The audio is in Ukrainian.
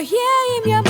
Твоє ім'я.